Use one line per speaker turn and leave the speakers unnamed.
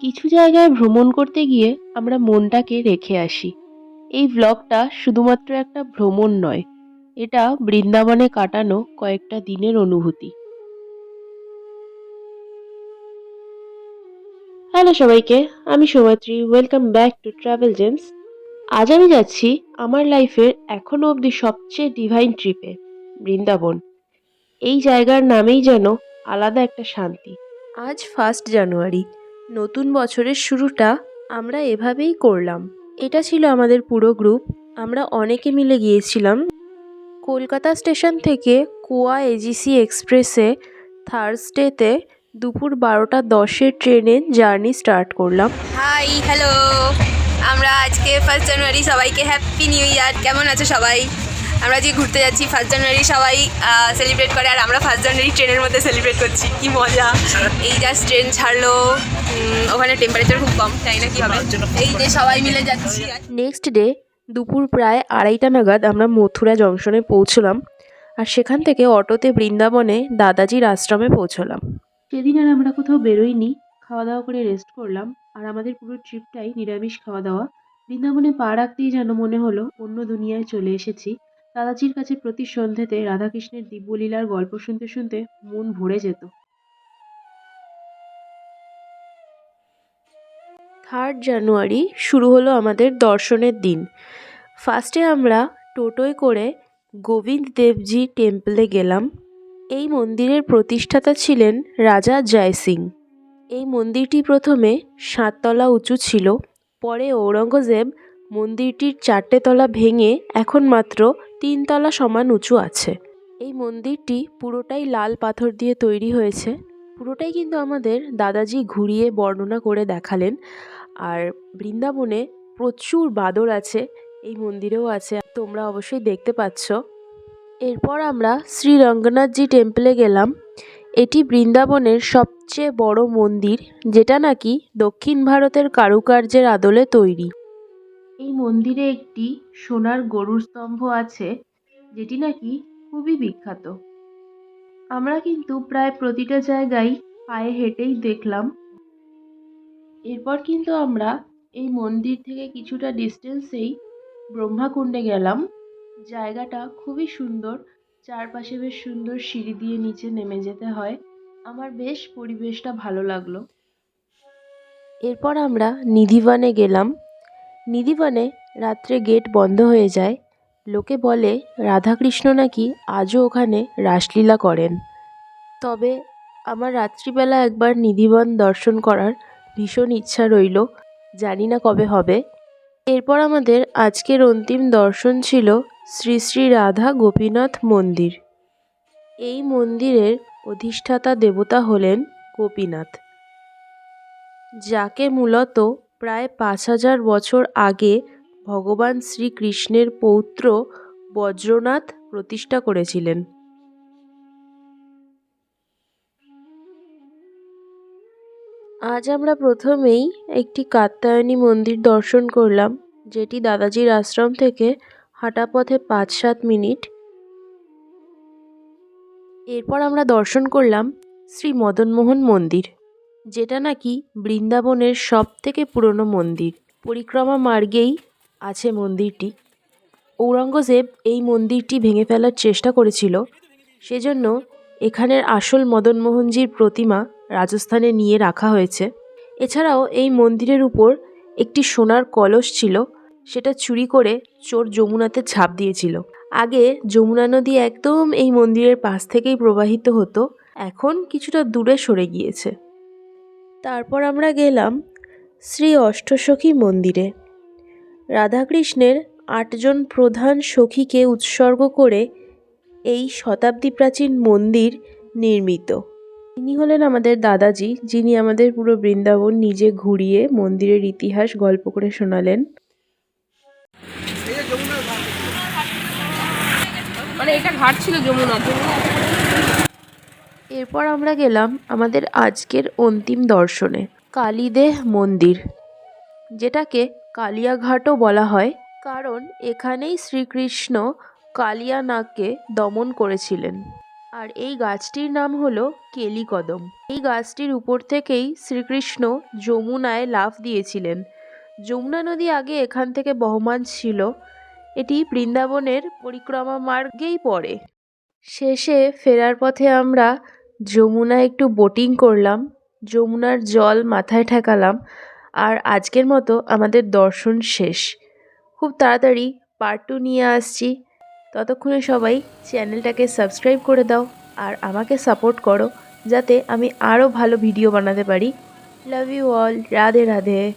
কিছু জায়গায় ভ্রমণ করতে গিয়ে আমরা মনটাকে রেখে আসি। এই ব্লগটা শুধুমাত্র একটা ভ্রমণ নয়, এটা বৃন্দাবনে কাটানো কয়েকটা দিনের অনুভূতি। হ্যালো সবাইকে, আমি Soumatri welcome back to Travel Gems আজ আমি যাচ্ছি আমার লাইফের এখনও অবধি সবচেয়ে ডিভাইন ট্রিপে বৃন্দাবন। এই জায়গার নামেই যেন আলাদা একটা শান্তি। আজ ফার্স্ট জানুয়ারি নতুন বছরের শুরুটা আমরা এভাবেই করলাম। এটা ছিল আমাদের পুরো গ্রুপ। আমরা অনেকে মিলে গিয়েছিলাম। কলকাতা স্টেশন থেকে কোয়া এজিসি এক্সপ্রেসে থার্সডেতে দুপুর বারোটা দশের ট্রেনে জার্নি স্টার্ট করলাম।
Hi, hello. আমরা আজকে ফার্স্ট জানুয়ারি সবাইকে হ্যাপি নিউ ইয়ার কেমন আছো সবাই? আমরা যে ঘুরতে যাচ্ছি ফার্স্ট জানুয়ারি সবাই সেলিব্রেট করে আর আমরা ফার্স্ট জানুয়ারি ট্রেনের মধ্যে সেলিব্রেট করছি। কি মজা। এই জাস্ট ট্রেন ছাড়লো। ওখানে টেম্পারেচার খুব কম তাই না কি হবে? এই যে সবাই মিলে যাচ্ছি।
নেক্সট ডে দুপুর প্রায় আড়াইটা নাগাদ আমরা মথুরা জংশনে পৌঁছলাম আর সেখান থেকে অটোতে বৃন্দাবনে দাদাজির আশ্রমে পৌঁছলাম। সেদিন আর আমরা কোথাও বেরোইনি খাওয়া দাওয়া করে রেস্ট করলাম আর আমাদের পুরো ট্রিপটাই নিরামিষ খাওয়া দাওয়া বৃন্দাবনে পা রাখতেই যেন মনে হলো অন্য দুনিয়ায় চলে এসেছি। দাদাজির কাছে প্রতি সন্ধ্যেতে রাধাকৃষ্ণের দিব্যলীলার গল্প শুনতে শুনতে মন ভরে যেত। থার্ড জানুয়ারি শুরু হলো আমাদের দর্শনের দিন। ফার্স্টে আমরা টোটোয় করে গোবিন্দ দেবজি টেম্পলে গেলাম। এই মন্দিরের প্রতিষ্ঠাতা ছিলেন রাজা জয় সিং। এই মন্দিরটি প্রথমে সাততলা উঁচু ছিল, পরে ঔরঙ্গজেব মন্দিরটির চারটে তলা ভেঙে এখন মাত্র তিনতলা সমান উঁচু আছে। এই মন্দিরটি পুরোটাই লাল পাথর দিয়ে তৈরি হয়েছে। পুরোটাই কিন্তু আমাদের দাদাজি ঘুরিয়ে বর্ণনা করে দেখালেন। আর বৃন্দাবনে প্রচুর বাদর আছে, এই মন্দিরেও আছে, তোমরা অবশ্যই দেখতে পাচ্ছ। এরপর আমরা শ্রী রঙ্গনাথজি টেম্পলে গেলাম। এটি বৃন্দাবনের সবচেয়ে বড় মন্দির, যেটা নাকি দক্ষিণ ভারতের কারুকার্যের আদলে তৈরি। এই মন্দিরে একটি সোনার গরুর স্তম্ভ আছে, যেটি নাকি খুবই বিখ্যাত। আমরা কিন্তু প্রায় প্রতিটা জায়গায় পায়ে হেঁটেই দেখলাম। এরপর কিন্তু আমরা এই মন্দির থেকে কিছুটা ডিস্টেন্সেই ব্রহ্মাকুণ্ডে গেলাম। জায়গাটা খুবই সুন্দর, চারপাশে বেশ সুন্দর সিঁড়ি দিয়ে নিচে নেমে যেতে হয়। আমার বেশ পরিবেশটা ভালো লাগল। এরপর আমরা নিধিবনে গেলাম। নিধিবনে রাত্রে গেট বন্ধ হয়ে যায়। লোকে বলে, রাধাকৃষ্ণ নাকি আজও ওখানে রাসলীলা করেন। তবে আমার রাত্রিবেলা একবার নিধিবন দর্শন করার ভীষণ ইচ্ছা রইল। জানি না কবে হবে। এরপর আমাদের আজকের অন্তিম দর্শন ছিল শ্রী শ্রী রাধা গোপীনাথ মন্দির। এই মন্দিরের অধিষ্ঠাতা দেবতা হলেন গোপীনাথ, যাকে মূলত প্রায় পাঁচ হাজার বছর আগে ভগবান শ্রীকৃষ্ণের পৌত্র বজ্রনাথ প্রতিষ্ঠা করেছিলেন। আজ আমরা প্রথমেই একটি কাত্যায়নী মন্দির দর্শন করলাম, যেটি দাদাজির আশ্রম থেকে হাঁটা পথে পাঁচ সাত মিনিট। এরপর আমরা দর্শন করলাম শ্রী মদনমোহন মন্দির। যেটা নাকি বৃন্দাবনের সব থেকে পুরনো মন্দির। পরিক্রমা মার্গেই আছে মন্দিরটি। ঔরঙ্গজেব এই মন্দিরটি ভেঙে ফেলার চেষ্টা করেছিল। সেজন্য এখানের আসল মদনমোহনজির প্রতিমা রাজস্থানে নিয়ে রাখা হয়েছে। এছাড়াও এই মন্দিরের উপর একটি সোনার কলস ছিল। সেটা চুরি করে চোর যমুনাতে ঝাঁপ দিয়েছিল। আগে যমুনা নদী একদম এই মন্দিরের পাশ থেকেই প্রবাহিত হতো। এখন কিছুটা দূরে সরে গিয়েছে। তারপর আমরা গেলাম শ্রী অষ্টসখী মন্দিরে। রাধাকৃষ্ণের আটজন প্রধান সখীকে উৎসর্গ করে এই শতাব্দী প্রাচীন মন্দির নির্মিত। ইনি হলেন আমাদের দাদাজি, যিনি আমাদের পুরো বৃন্দাবন নিজে ঘুরিয়ে মন্দিরের ইতিহাস গল্প করে শোনালেন।
মানে এটা ঘাট ছিল যমুনা।
এরপর আমরা গেলাম আমাদের আজকের অন্তিম দর্শনে, কালীদেহ মন্দির, যেটাকে কালিয়াঘাটও বলা হয়। কারণ এখানেই শ্রীকৃষ্ণ কালিয়ানাগকে দমন করেছিলেন। আর এই গাছটির নাম হলো কেলিকদম। এই গাছটির উপর থেকেই শ্রীকৃষ্ণ যমুনায় লাফ দিয়েছিলেন। যমুনা নদী আগে এখান থেকে বহমান ছিল। এটি বৃন্দাবনের পরিক্রমা মার্গেই পড়ে। শেষে ফেরার পথে আমরা যমুনায় একটু বোটিং করলাম, যমুনার জল মাথায় ঠেকালাম, আর আজকের মতো আমাদের দর্শন শেষ। খুব তাড়াতাড়ি পার্ট টু নিয়ে আসছি। ততক্ষণে সবাই চ্যানেলটাকে সাবস্ক্রাইব করে দাও আর আমাকে সাপোর্ট করো, যাতে আমি আরও ভালো ভিডিও বানাতে পারি। Love you all Radhe Radhe.